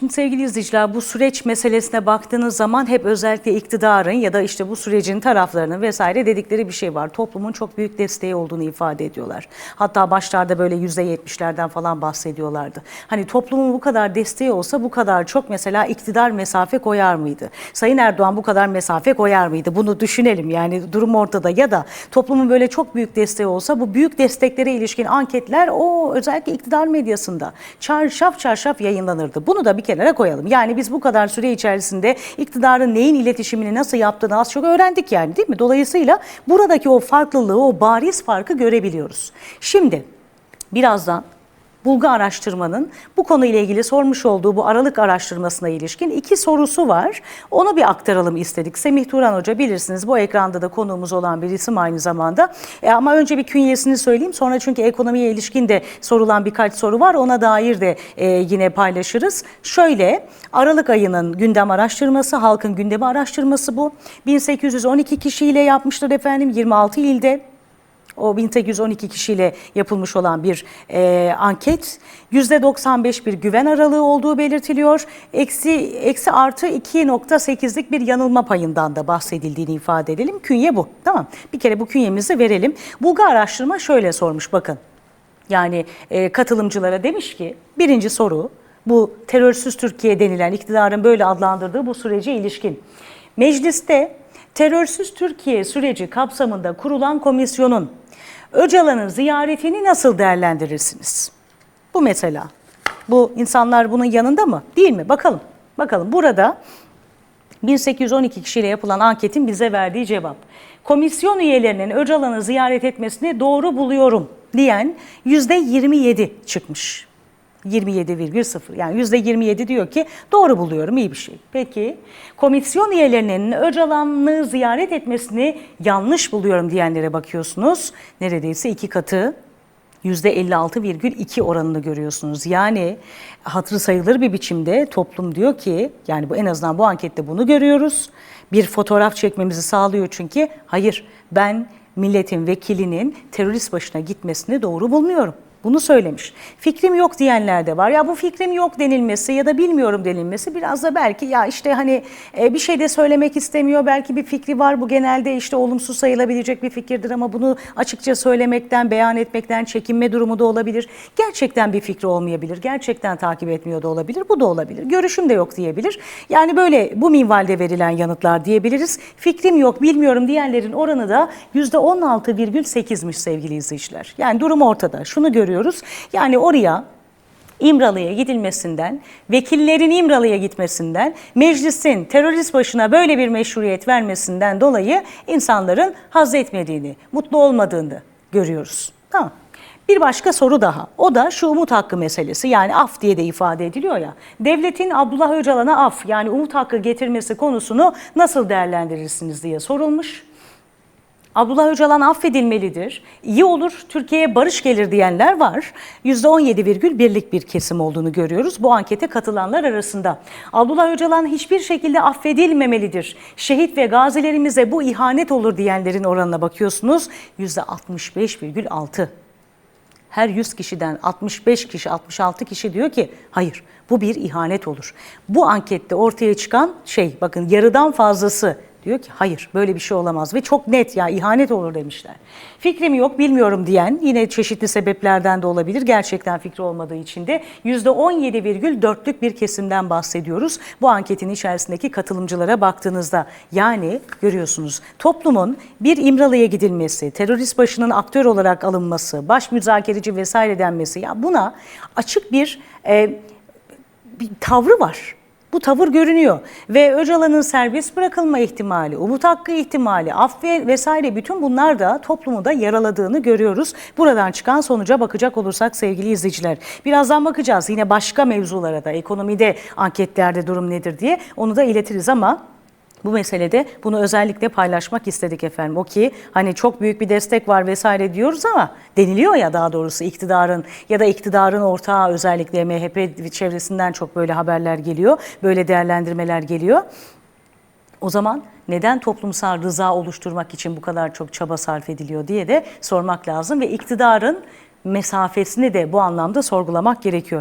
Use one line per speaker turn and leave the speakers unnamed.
Şimdi sevgili izleyiciler bu süreç meselesine baktığınız zaman hep özellikle iktidarın ya da işte bu sürecin taraflarının vesaire dedikleri bir şey var. Toplumun çok büyük desteği olduğunu ifade ediyorlar. Hatta başlarda böyle yüzde yetmişlerden falan bahsediyorlardı. Hani toplumun bu kadar desteği olsa bu kadar çok mesela iktidar mesafe koyar mıydı? Sayın Erdoğan bu kadar mesafe koyar mıydı? Bunu düşünelim yani durum ortada ya da toplumun böyle çok büyük desteği olsa bu büyük desteklere ilişkin anketler o özellikle iktidar medyasında çarşaf çarşaf yayınlanırdı. Bunu da bir kenara koyalım. Yani biz bu kadar süre içerisinde iktidarın neyin iletişimini nasıl yaptığını az çok öğrendik yani değil mi? Dolayısıyla buradaki o farklılığı, o bariz farkı görebiliyoruz. Şimdi birazdan Bulgu araştırmanın bu konuyla ilgili sormuş olduğu bu aralık araştırmasına ilişkin iki sorusu var. Onu bir aktaralım istedik. Semih Turan Hoca bilirsiniz bu ekranda da konuğumuz olan bir isim aynı zamanda. E ama önce bir künyesini söyleyeyim sonra çünkü ekonomiye ilişkin de sorulan birkaç soru var. Ona dair de e, yine paylaşırız. Şöyle Aralık ayının gündem araştırması, halkın gündemi araştırması bu. 1812 kişiyle yapmışlar efendim 26 ilde. O 1812 kişiyle yapılmış olan bir e, anket. %95 bir güven aralığı olduğu belirtiliyor. Eksi, eksi artı 2.8'lik bir yanılma payından da bahsedildiğini ifade edelim. Künye bu. Tamam. Bir kere bu künyemizi verelim. Bulga araştırma şöyle sormuş bakın. Yani e, katılımcılara demiş ki birinci soru bu terörsüz Türkiye denilen iktidarın böyle adlandırdığı bu sürece ilişkin. Mecliste terörsüz Türkiye süreci kapsamında kurulan komisyonun Öcalan'ın ziyaretini nasıl değerlendirirsiniz? Bu mesela. Bu insanlar bunun yanında mı? Değil mi? Bakalım. Bakalım burada 1812 kişiyle yapılan anketin bize verdiği cevap. Komisyon üyelerinin Öcalan'ı ziyaret etmesini doğru buluyorum diyen %27 çıkmış. 27,0 yani %27 diyor ki doğru buluyorum iyi bir şey. Peki komisyon üyelerinin Öcalan'ı ziyaret etmesini yanlış buluyorum diyenlere bakıyorsunuz. Neredeyse iki katı %56,2 oranını görüyorsunuz. Yani hatırı sayılır bir biçimde toplum diyor ki yani bu en azından bu ankette bunu görüyoruz. Bir fotoğraf çekmemizi sağlıyor çünkü hayır ben milletin vekilinin terörist başına gitmesini doğru bulmuyorum. Bunu söylemiş. Fikrim yok diyenler de var. Ya bu fikrim yok denilmesi ya da bilmiyorum denilmesi biraz da belki ya işte hani e, bir şey de söylemek istemiyor. Belki bir fikri var. Bu genelde işte olumsuz sayılabilecek bir fikirdir ama bunu açıkça söylemekten, beyan etmekten çekinme durumu da olabilir. Gerçekten bir fikri olmayabilir. Gerçekten takip etmiyor da olabilir. Bu da olabilir. Görüşüm de yok diyebilir. Yani böyle bu minvalde verilen yanıtlar diyebiliriz. Fikrim yok, bilmiyorum diyenlerin oranı da %16,8'miş sevgili izleyiciler. Yani durum ortada. Şunu görüyoruz görüyoruz. Yani oraya İmralı'ya gidilmesinden, vekillerin İmralı'ya gitmesinden, meclisin terörist başına böyle bir meşruiyet vermesinden dolayı insanların haz etmediğini, mutlu olmadığını görüyoruz. Tamam. Bir başka soru daha. O da şu umut hakkı meselesi. Yani af diye de ifade ediliyor ya. Devletin Abdullah Öcalan'a af yani umut hakkı getirmesi konusunu nasıl değerlendirirsiniz diye sorulmuş. Abdullah Öcalan affedilmelidir. İyi olur, Türkiye'ye barış gelir diyenler var. %17,1'lik bir kesim olduğunu görüyoruz bu ankete katılanlar arasında. Abdullah Öcalan hiçbir şekilde affedilmemelidir. Şehit ve gazilerimize bu ihanet olur diyenlerin oranına bakıyorsunuz. %65,6 her 100 kişiden 65 kişi 66 kişi diyor ki hayır bu bir ihanet olur. Bu ankette ortaya çıkan şey bakın yarıdan fazlası Diyor ki hayır böyle bir şey olamaz ve çok net ya ihanet olur demişler. Fikrim yok bilmiyorum diyen yine çeşitli sebeplerden de olabilir. Gerçekten fikri olmadığı için de %17,4'lük bir kesimden bahsediyoruz. Bu anketin içerisindeki katılımcılara baktığınızda yani görüyorsunuz toplumun bir İmralı'ya gidilmesi, terörist başının aktör olarak alınması, baş müzakereci vesaire denmesi ya buna açık bir, e, bir tavrı var. Bu tavır görünüyor ve Öcalan'ın serbest bırakılma ihtimali, umut hakkı ihtimali, af ve vesaire bütün bunlar da toplumu da yaraladığını görüyoruz. Buradan çıkan sonuca bakacak olursak sevgili izleyiciler. Birazdan bakacağız yine başka mevzulara da ekonomide anketlerde durum nedir diye onu da iletiriz ama bu meselede bunu özellikle paylaşmak istedik efendim. O ki hani çok büyük bir destek var vesaire diyoruz ama deniliyor ya daha doğrusu iktidarın ya da iktidarın ortağı özellikle MHP çevresinden çok böyle haberler geliyor. Böyle değerlendirmeler geliyor. O zaman neden toplumsal rıza oluşturmak için bu kadar çok çaba sarf ediliyor diye de sormak lazım ve iktidarın mesafesini de bu anlamda sorgulamak gerekiyor.